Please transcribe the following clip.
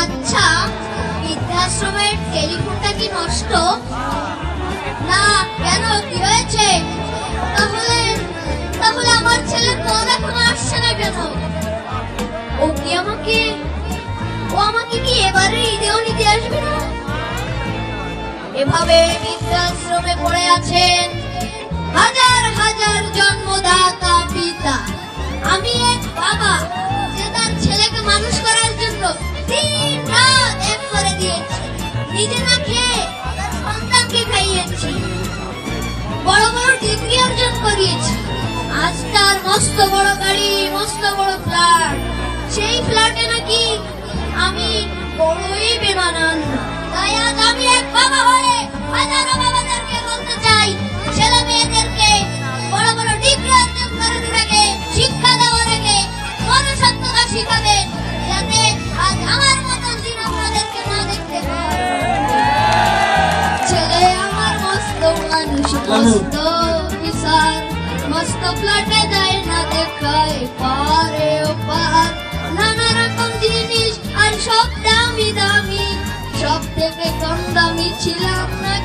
আচ্ছা বৃদ্ধাশ্রমের টেলিফোনটা কি নষ্ট? না, কেন? কি হয়েছে? তাহলে তাহলে আমার ছেলে কল এখনও আসছে না কেন? ও কি আমাকে, ও আমাকে কি এবারে ঈদেও নিতে আসবে না? এভাবে বৃদ্ধাশ্রমে পড়ে আছেন নিজে খেয়ে সন্তানকে খাইয়েছি। বড় বড় ডিগ্রি অর্জন করিয়েছি। আজ তার মস্ত বড় গাড়ি মস্ত মস্ত বিশাল মস্ত না দেখায় পারে ও নানা রকম জিনিস আর সব দামি দামি, সব থেকে কম দামি ছিলাম একমাত্র